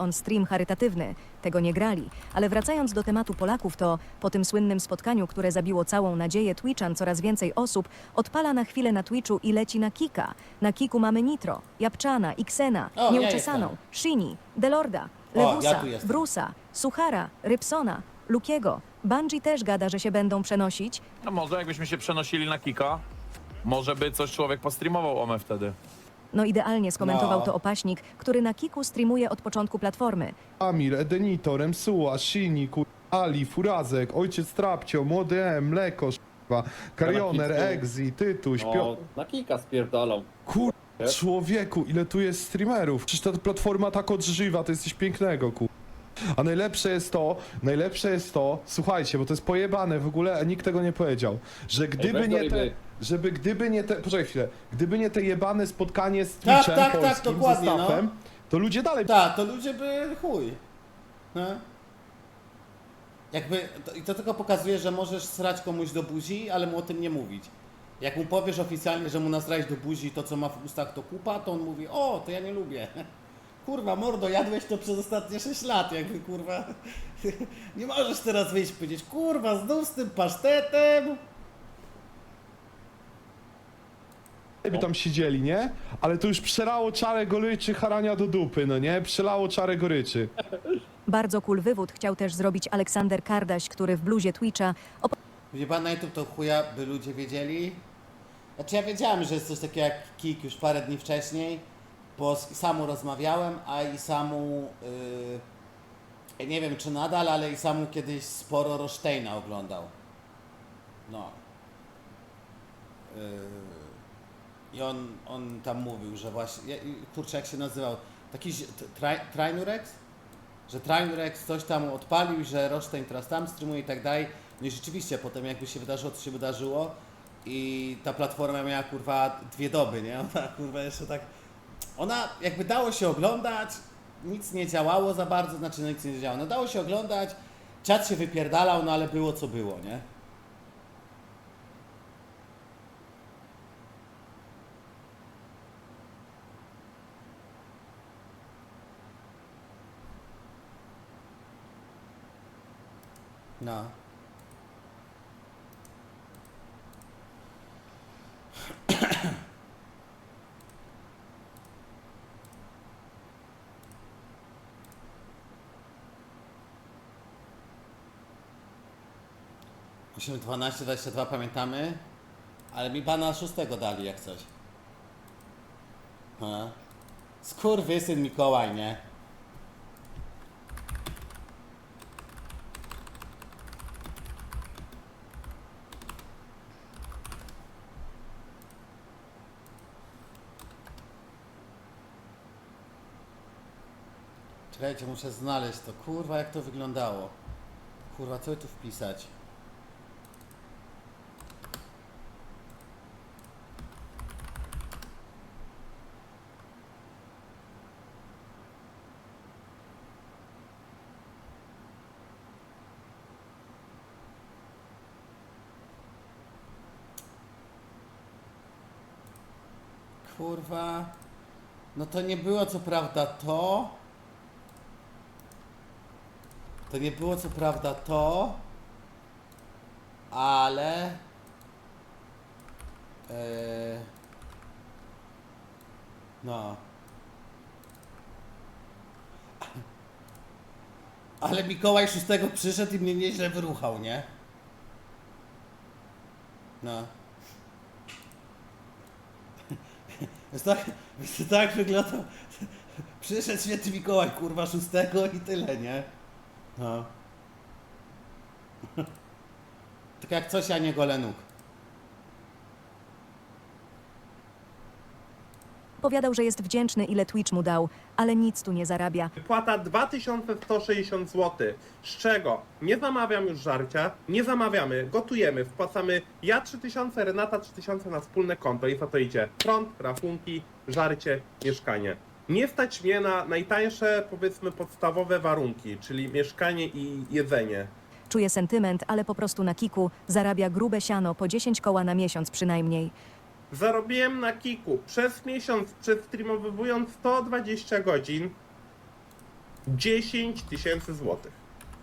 on stream charytatywny. Tego nie grali. Ale wracając do tematu Polaków, to po tym słynnym spotkaniu, które zabiło całą nadzieję Twitchan, coraz więcej osób odpala na chwilę na Twitchu i leci na Kika. Na Kiku mamy Nitro, Japczana, Xena, O, ja Nieuczesaną, jestem. Shini, Delorda, O, ja Lewusa, tu jestem. Brusa, Suchara, Rybsona, Lukiego. Bungie też gada, że się będą przenosić. A może jakbyśmy się przenosili na Kika? Może by coś człowiek postreamował Ome wtedy. No idealnie skomentował No. to opaśnik, który na Kiku streamuje od początku platformy. Amir, Edenito, Remsuła, Shini, kur... Ali, Furazek, Ojciec Trapcio, Młody M, Mleko, sz***wa, Karioner, Kiku. Exi, Tytuś, No, Pio... na kika spierdolą. Kur... Człowieku, ile tu jest streamerów? Przecież ta platforma tak odżywa, to jest coś pięknego, kur... A najlepsze jest to, najlepsze jest to, słuchajcie, bo to jest pojebane w ogóle, a nikt tego nie powiedział, że gdyby weź do nie te, ryby. Żeby gdyby nie te, poczekaj chwilę, gdyby nie te jebane spotkanie z Tak, Twitchem tak, tak, polskim, dokładnie, ze no. to ludzie dalej Tak, to ludzie by chuj. No. Jakby, to, i to tylko pokazuje, że możesz srać komuś do buzi, ale mu o tym nie mówić. Jak mu powiesz oficjalnie, że mu nasrałeś do buzi to, co ma w ustach, to kupa, to on mówi, o, to ja nie lubię. Kurwa, mordo, jadłeś to przez ostatnie 6 lat, jakby, kurwa. Nie możesz teraz wyjść i powiedzieć, kurwa, znów z tym pasztetem. By tam siedzieli, nie? Ale to już przelało czarę goryczy harania do dupy, no nie? Przelało czarę goryczy. Bardzo cool wywód chciał też zrobić Aleksander Kardaś, który w bluzie Twitcha Wie pan na YouTube to chuja by ludzie wiedzieli? Znaczy ja wiedziałem, że jest coś takiego jak Kik już parę dni wcześniej, bo z Isamu rozmawiałem, a Isamu, yy, nie wiem czy nadal, ale Isamu kiedyś sporo Rosztejna oglądał. No. Yy, I on, on tam mówił, że właśnie, ja- kurczę jak się nazywał, taki zi- t- Traj- Trajnurex? że Trinurex coś tam odpalił, że Roszteń teraz tam streamuje i tak dalej. No i rzeczywiście potem jakby się wydarzyło, co się wydarzyło i ta platforma miała kurwa dwie doby, nie? Ona kurwa jeszcze tak... Ona jakby dało się oglądać, nic nie działało za bardzo, znaczy no nic nie działało. No dało się oglądać, czat się wypierdalał, no ale było co było, nie? No. Musimy 12, 22 pamiętamy, ale mi bana 6 dali jak coś. Ha. Skurwysyn Mikołaj, nie? Czekajcie, muszę znaleźć to. Kurwa, jak to wyglądało. Kurwa, co tu wpisać? Kurwa. No to nie było co prawda to. To nie było co prawda to. Ale. Eee, no. Ale Mikołaj 6 przyszedł i mnie nieźle wyruchał, nie? No. Więc tak, tak wygląda. Przyszedł święty Mikołaj, kurwa, 6 i tyle, nie? No. Tak jak coś, a nie golenuk. powiadał, że jest wdzięczny ile Twitch mu dał, ale nic tu nie zarabia. Wypłata 2160 zł. Z czego nie zamawiam już żarcia, nie zamawiamy, gotujemy, wpłacamy ja 3000, Renata 3000 na wspólne konto i za to idzie prąd, rachunki, żarcie, mieszkanie. Nie stać mnie na najtańsze, powiedzmy, podstawowe warunki, czyli mieszkanie i jedzenie. Czuje sentyment, ale po prostu na Kiku zarabia grube siano po 10 koła na miesiąc przynajmniej. Zarobiłem na Kiku przez miesiąc, przestreamowywując 120 godzin, 10 tysięcy złotych.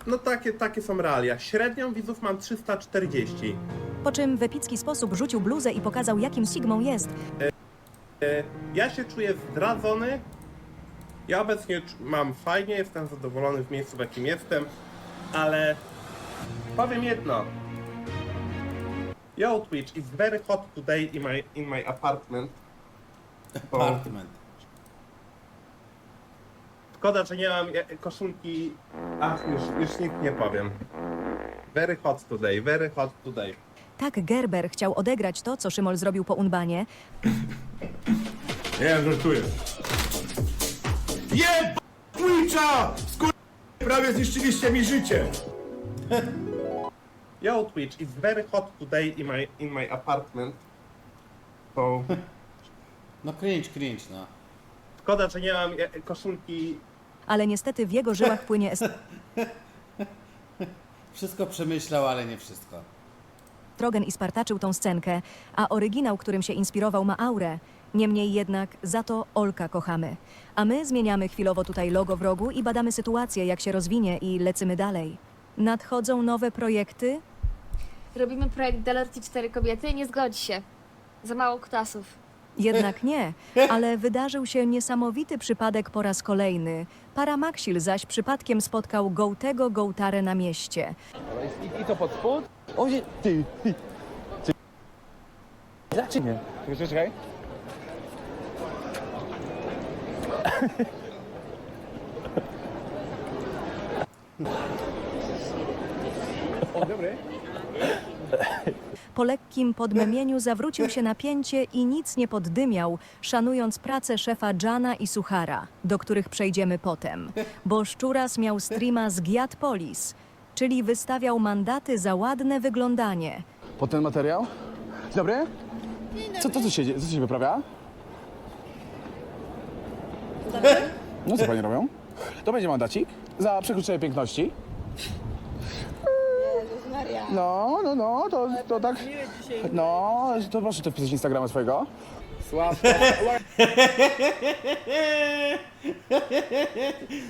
No takie, takie są realia. Średnią widzów mam 340. Po czym w epicki sposób rzucił bluzę i pokazał, jakim Sigmą jest. E, Ja się czuję zdradzony. Ja obecnie mam fajnie, jestem zadowolony w miejscu, w jakim jestem, ale powiem jedno. Yo, Twitch, it's very hot today in my, in my apartment. Bo Apartment. szkoda, że nie mam koszulki. Ach, już, już nic nie powiem. Very hot today, very hot today. Tak Gerber chciał odegrać to, co Szymol zrobił po Unbanie, Nie, żartuję. Jeb... Twitcha! Skur... Prawie zniszczyliście mi życie. Yo, Twitch, it's very hot today in my, in my apartment. So... No cringe, cringe, no. Szkoda, że nie mam e, koszulki ale niestety w jego żyłach płynie Wszystko przemyślał, ale nie wszystko. estrogen i spartaczył tą scenkę, a oryginał, którym się inspirował, ma aurę. Niemniej jednak za to Olka kochamy. A my zmieniamy chwilowo tutaj logo w rogu i badamy sytuację, jak się rozwinie i lecymy dalej. Nadchodzą nowe projekty, Robimy projekt Delorti 4 kobiety, nie zgodzi się. Za mało kutasów. Jednak nie, ale wydarzył się niesamowity przypadek po raz kolejny. Paramaxil zaś przypadkiem spotkał gołtego gołtarę na mieście. I, I to pod spód? Się... Ty, ty, ty. Dlaczego nie? Czekaj, czekaj. O, dobry. Po lekkim podmemieniu zawrócił się na pięcie i nic nie poddymiał, szanując pracę szefa Jana i Suchara, do których przejdziemy potem. Bo Szczuras miał streama z Giat Polis, czyli wystawiał mandaty za ładne wyglądanie. Po ten materiał? Dobry. Co to co się, dzieje? co się wyprawia? No co panie robią? To będzie mandacik za przekroczenie piękności. No, no, no, to, to tak. No, to proszę to wpisać Instagrama swojego. Sławko.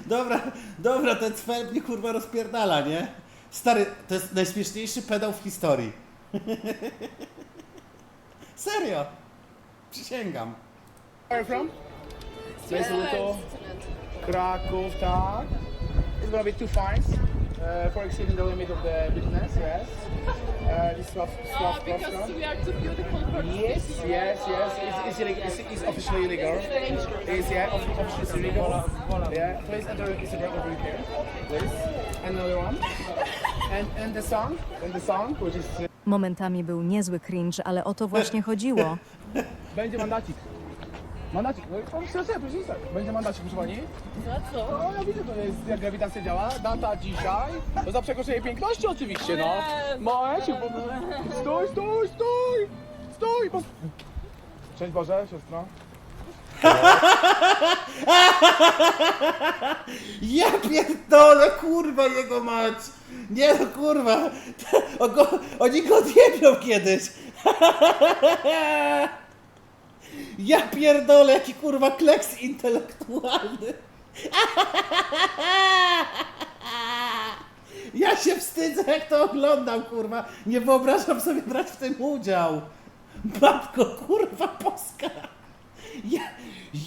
Dobra, dobra, ten cwer mnie kurwa rozpierdala, nie? Stary, to jest najśmieszniejszy pedał w historii. Serio. Przysięgam. Where are you from? Jesuito, Kraków, tak. It's gonna be two fines uh, for exceeding the limit of the business, yes. Uh, this Slav, Slav Because we are too beautiful for Yes, yes, yes. It's, it's, illegal. It's, it's officially illegal. It's yeah, officially it's illegal. Yeah. Please enter Instagram over here, please. Another one. And and the song, and the song, which is uh, Momentami był niezły cringe, ale o to właśnie chodziło. będzie mandacik. Mandacik, no proszę, proszę, proszę. Będzie mandacik, proszę pani. Za co? No ja widzę, to jest jak grawitacja działa. Data dzisiaj. To za przekroczenie piękności oczywiście, no. Momencik, bo... Stój, stój, stój! Stój! Bo... Cześć Boże, siostro. Ja pierdolę, kurwa, jego mać! Nie no, kurwa! Oni go odjebią kiedyś! Ja pierdolę, jaki kurwa kleks intelektualny! Ja się wstydzę, jak to oglądam, kurwa! Nie wyobrażam sobie brać w tym udział! Matko, kurwa, poska! Ja,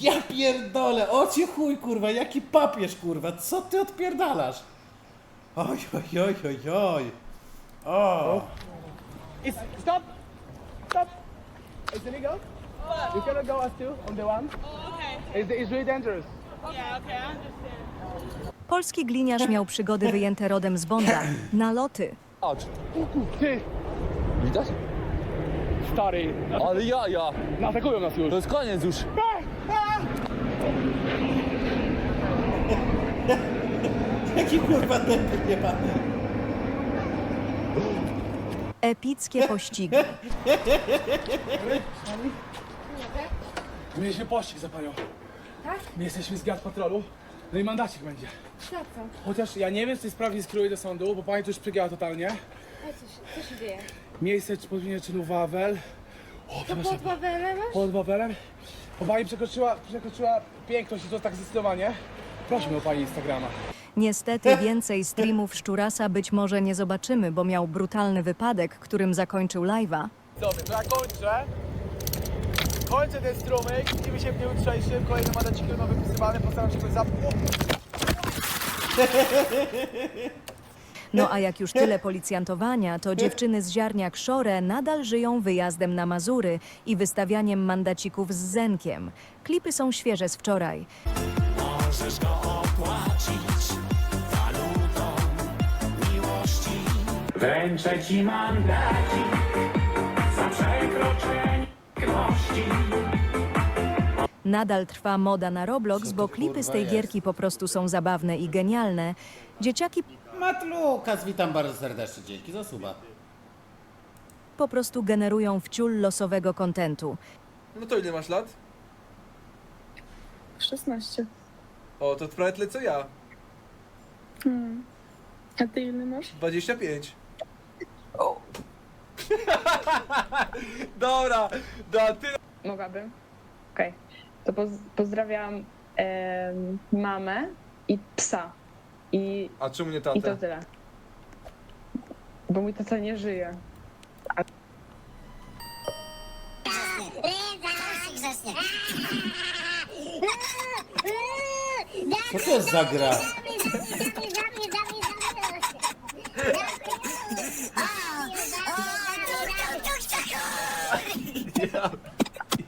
ja pierdolę, ocie chuj, kurwa, jaki papież, kurwa, co ty odpierdalasz? Oj, oj, oj, oj, oj. O. Stop! Stop! It's illegal. You cannot go as two on the one. okay. It's, it's really dangerous. Polski gliniarz miał przygody wyjęte rodem z Bonda. Naloty. Patrz, Ty! widać? Stary, Ale ja, ja. atakują nas już. To jest koniec już. Jaki kurwa debil jebany. Epickie pościgi. Mieliśmy pościg za panią. Tak? My jesteśmy z Gad Patrolu. No i mandacik będzie. Za co? Chociaż ja nie wiem, czy tej sprawy nie skieruję do sądu, bo pani to już przegięła totalnie. A co się, co się dzieje? Miejsce podwinienia czynu Wawel. O, To przepraszam. pod Wawelem masz? Pod Wawelem. Bo pani przekroczyła, przekroczyła piękność i to tak zdecydowanie. Proszę mi o pani Instagrama. Niestety więcej streamów Szczurasa być może nie zobaczymy, bo miał brutalny wypadek, którym zakończył live'a. Dobrze, to ja kończę. Kończę ten strumyk, widzimy się w dniu jutrzejszym. Kolejny mandacik ma wypisywany, postaram się go za... No a jak już tyle policjantowania, to dziewczyny z ziarniak Szore nadal żyją wyjazdem na Mazury i wystawianiem mandacików z Zenkiem. Klipy są świeże z wczoraj. Wręczę ci mandacik Nadal trwa moda na Roblox, bo klipy z tej gierki po prostu są zabawne i genialne. Dzieciaki Matt Lukas, witam bardzo serdecznie, dzięki za suba. po prostu generują wciul losowego kontentu. No to ile masz lat? 16. O, to prawie tyle co ja. Hmm. A ty ile masz? 25. Dobra, da tyle. Mogłabym. Okej. To poz pozdrawiam em, mamę i psa. I, A czemu nie I to tatę? tyle. Bo mój tata nie żyje. Co to jest za gra? Ja,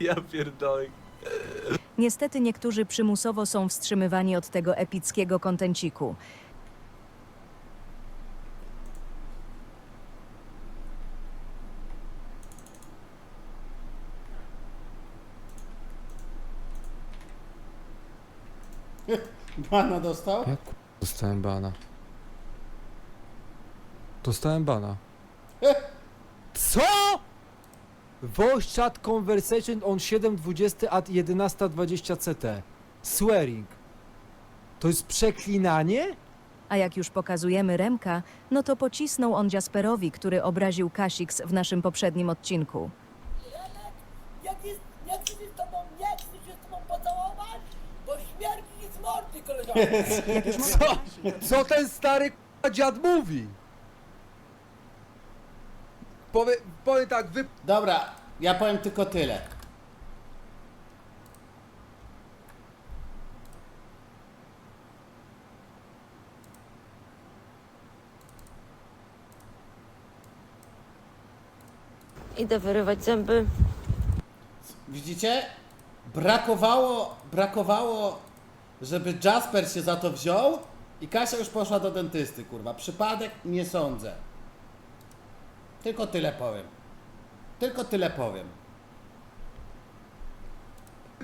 ja pierdolę. Niestety niektórzy przymusowo są wstrzymywani od tego epickiego kontenciku. Bana dostał? Dostałem bana. Dostałem bana. Co? Voice chat conversation on 7.20 at 11.20 CT. Swearing. To jest przeklinanie? A jak już pokazujemy Remka, no to pocisnął on Jasperowi, który obraził Kasix w naszym poprzednim odcinku. Jak jest, jak chcesz z tobą, jak chcesz się z tobą pocałować, to śmierci z mordy, koleżanko. Co? Co ten stary k***a dziad mówi? Powie, powiem tak, wy... Dobra, ja powiem tylko tyle. Idę wyrywać zęby. Widzicie? Brakowało, brakowało, żeby Jasper się za to wziął i Kasia już poszła do dentysty, kurwa. Przypadek? Nie sądzę. Tylko tyle powiem. Tylko tyle powiem.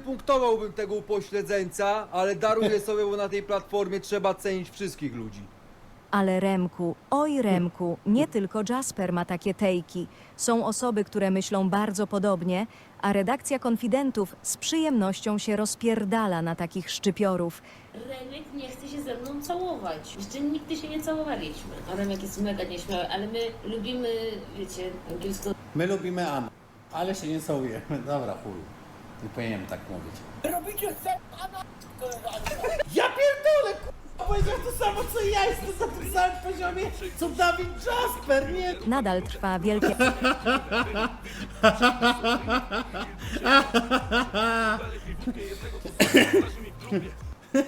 Punktowałbym tego upośledzeńca, ale daruję sobie, bo na tej platformie trzeba cenić wszystkich ludzi. Ale Remku, oj Remku, nie tylko Jasper ma takie tejki. Są osoby, które myślą bardzo podobnie, a redakcja konfidentów z przyjemnością się rozpierdala na takich szczypiorów. Remek nie chce się ze mną całować. Jeszcze nigdy się nie całowaliśmy. A Remek jest mega nieśmiały, ale my lubimy, wiecie, angielsko My lubimy Anę, ale się nie całujemy. Dobra, chuj. Nie powinienem tak mówić. Robicie se pana, koleżanko. Ja pierdolę, kurwa, powiedział to samo co ja, jestem na tym samym poziomie co Dawid Jasper, nie? Nadal trwa wielkie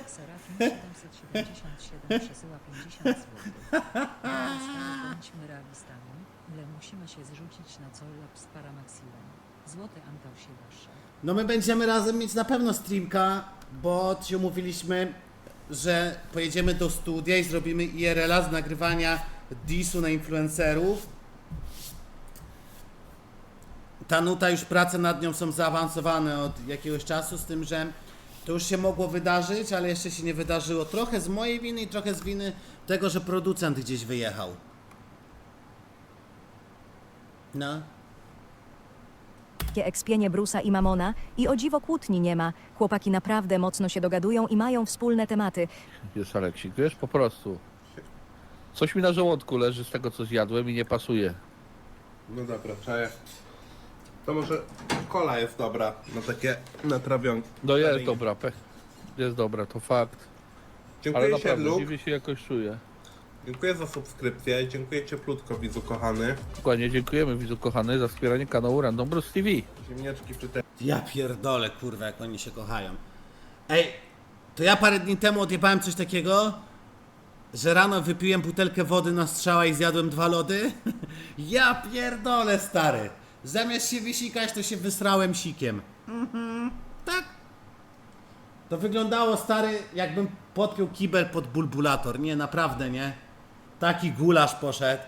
Serafin 777 przesyła 50 zł. Bądźmy realistami, ile musimy się zrzucić na Collab z Paramaxilem. Złoty Antał się wasze. No my będziemy razem mieć na pewno streamka, bo się umówiliśmy, że pojedziemy do studia i zrobimy IRL-a z nagrywania disu na influencerów. Ta nuta już prace nad nią są zaawansowane od jakiegoś czasu, z tym, że to już się mogło wydarzyć, ale jeszcze się nie wydarzyło. Trochę z mojej winy i trochę z winy tego, że producent gdzieś wyjechał. No. Ekspienie Brusa i Mamona i o dziwo kłótni nie ma. Chłopaki naprawdę mocno się dogadują i mają wspólne tematy. Wiesz, Aleksik, wiesz, po prostu. Coś mi na żołądku leży z tego, co zjadłem i nie pasuje. No dobra, czaję. To może kola jest dobra na takie natrawionki. No jest dobra, pech. Jest dobra, to fakt. Ale Dziękuję się, naprawdę, Luke. dziwnie się jakoś czuję. Dziękuję za subskrypcję. Dziękuję cieplutko, widzu kochany. Dokładnie, dziękujemy widzu kochany za wspieranie kanału Random Bros TV. Ziemniaczki te... Ja pierdolę, kurwa, jak oni się kochają. Ej, to ja parę dni temu odjebałem coś takiego, że rano wypiłem butelkę wody na strzała i zjadłem dwa lody. Ja pierdolę, stary. Zamiast się wysikać, to się wysrałem sikiem. Mhm, tak. To wyglądało, stary, jakbym podpiął kibel pod bulbulator. Nie, naprawdę, nie? Taki gulasz poszedł.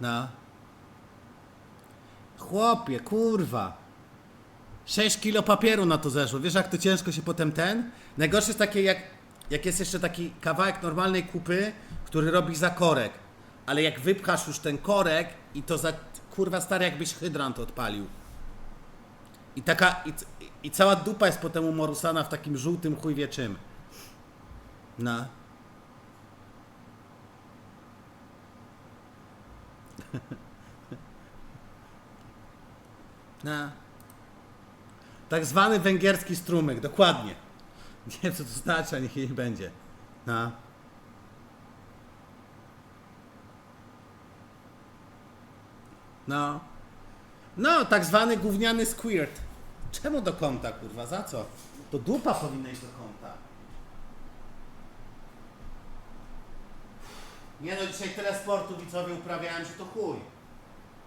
No. Chłopie, kurwa. 6 kilo papieru na to zeszło. Wiesz, jak to ciężko się potem ten? Najgorsze jest takie, jak, jak jest jeszcze taki kawałek normalnej kupy, który robi za korek. Ale jak wypchasz już ten korek i to za... Kurwa, stary, jakbyś hydrant odpalił. I taka... I, i cała dupa jest potem umorusana w takim żółtym chuj wie czym. No. No. Tak zwany węgierski strumyk, dokładnie. Nie wiem co to znaczy, a niech jej będzie. No. No. No, tak zwany gówniany squirt. Czemu do kąta, kurwa? Za co? To dupa powinna iść do kąta. Nie no, dzisiaj tyle sportu widzowie uprawiałem, że to chuj.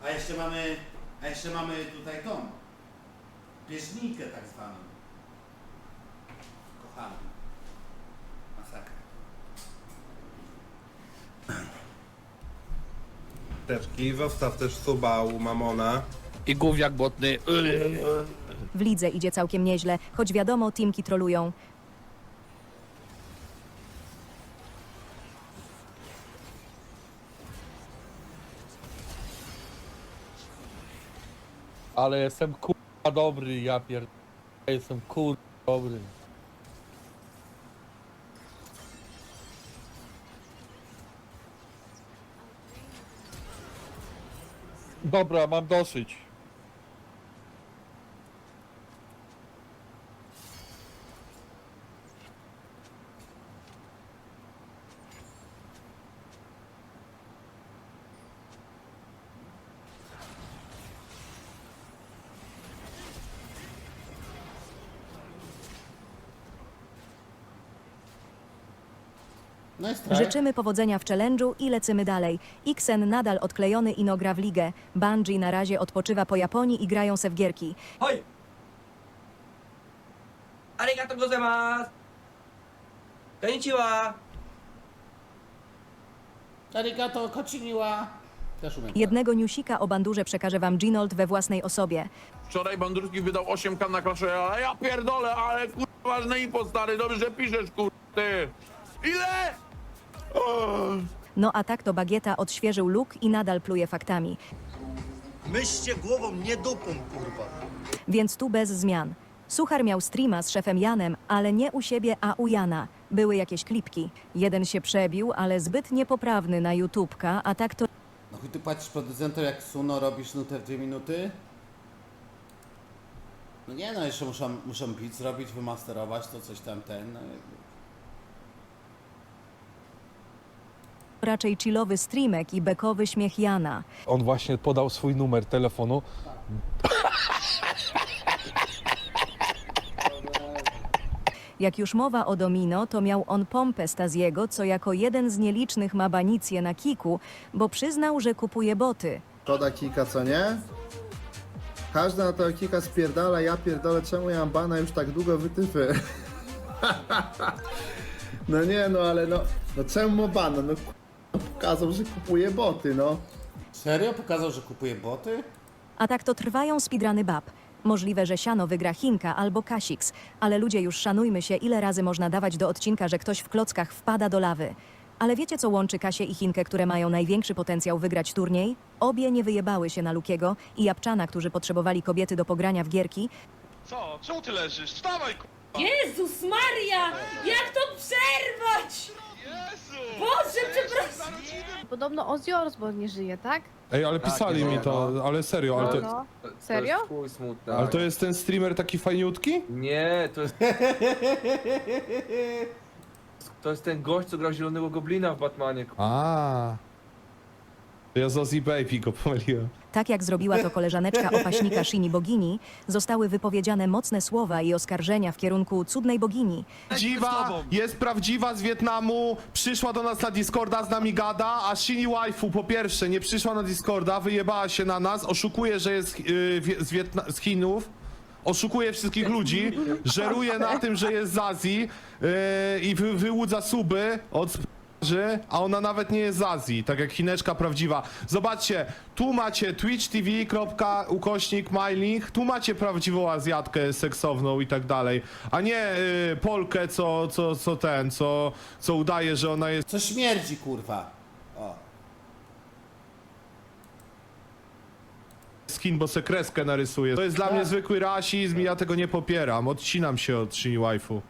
A jeszcze mamy, a jeszcze mamy tutaj tą bieżnikę tak zwaną. Kochany. Masakra. Teczki. Zostaw też suba u Mamona. I gówniak błotny. W lidze idzie całkiem nieźle, choć wiadomo, teamki trolują. Ale jestem kurwa dobry, ja pier... Ja Jestem kurwa dobry. Dobra, mam dosyć. No Życzymy powodzenia w challenge'u i lecimy dalej. Xen nadal odklejony i no gra w ligę. Bungie na razie odpoczywa po Japonii i grają se w gierki. Hoj! Arigato gozaimasu! Konnichiwa! Arigato kociniła. Jednego newsika o bandurze przekaże wam Ginold we własnej osobie. Wczoraj Bandurski wydał 8K na Clash Royale, ja pierdolę, ale kurwa ważne info stary, dobrze że piszesz kur... ty. Ile? No a tak to Bagieta odświeżył look i nadal pluje faktami. Myślcie głową, nie dupą, kurwa. Więc tu bez zmian. Suchar miał streama z szefem Janem, ale nie u siebie, a u Jana. Były jakieś klipki. Jeden się przebił, ale zbyt niepoprawny na YouTubka, a tak to No chuj ty płacisz producentom jak Suno robisz nutę w dwie minuty? No nie no, jeszcze muszą, muszą beat zrobić, wymasterować to coś tam ten. No, raczej chillowy streamek i bekowy śmiech Jana. On właśnie podał swój numer telefonu. Jak już mowa o Domino, to miał on pompę Staziego, co jako jeden z nielicznych ma banicję na kiku, bo przyznał, że kupuje boty. Szkoda kika, co nie? Każdy na tego kika spierdala, ja pierdolę, czemu ja mam bana już tak długo wytyfy? no nie, no ale no, no czemu ma bana? No pokazał, że kupuje boty, no. Serio? Pokazał, że kupuje boty? A tak to trwają speedruny bab. Możliwe, że siano wygra Chinka albo Kasix, ale ludzie już szanujmy się, ile razy można dawać do odcinka, że ktoś w klockach wpada do lawy. Ale wiecie, co łączy Kasię i Chinkę, które mają największy potencjał wygrać turniej? Obie nie wyjebały się na Lukiego i Japczana, którzy potrzebowali kobiety do pogrania w gierki, Co? Czemu ty leżysz? Wstawaj ku... Jezus Maria! Jak to przerwać? Jezu! Boże, przepraszam! podobno Ozzy Osbourne nie żyje, tak? Ej, ale pisali mi to, ale serio, ale to, No. Serio? To jest chuj smutne. ale to jest ten streamer taki fajniutki? Nie, to jest... To jest ten gość, co grał Zielonego Goblina w Batmanie. A. To Ja z Ozzy Baby go pomyliłem. Tak jak zrobiła to koleżaneczka opaśnika Shini Bogini, zostały wypowiedziane mocne słowa i oskarżenia w kierunku cudnej bogini. Prawdziwa, jest prawdziwa z Wietnamu, przyszła do nas na Discorda, z nami gada, a Shini Waifu po pierwsze nie przyszła na Discorda, wyjebała się na nas, oszukuje, że jest yy, wie- z, Wietna- z Chinów, oszukuje wszystkich ludzi, żeruje na tym, że jest z Azji yy, i wy, wyłudza suby od sprzedaży, a ona nawet nie jest z Azji, tak jak Chineczka prawdziwa. Zobaczcie, tu macie twitch TV, kropka, ukośnik, mailing, tu macie prawdziwą Azjatkę seksowną i tak dalej, a nie y, Polkę, co, co, co ten, co, co udaje, że ona jest Co śmierdzi, kurwa. O. Chin, bo se kreskę narysuje. To jest dla mnie zwykły rasizm i ja tego nie popieram, odcinam się od Shini Waifu.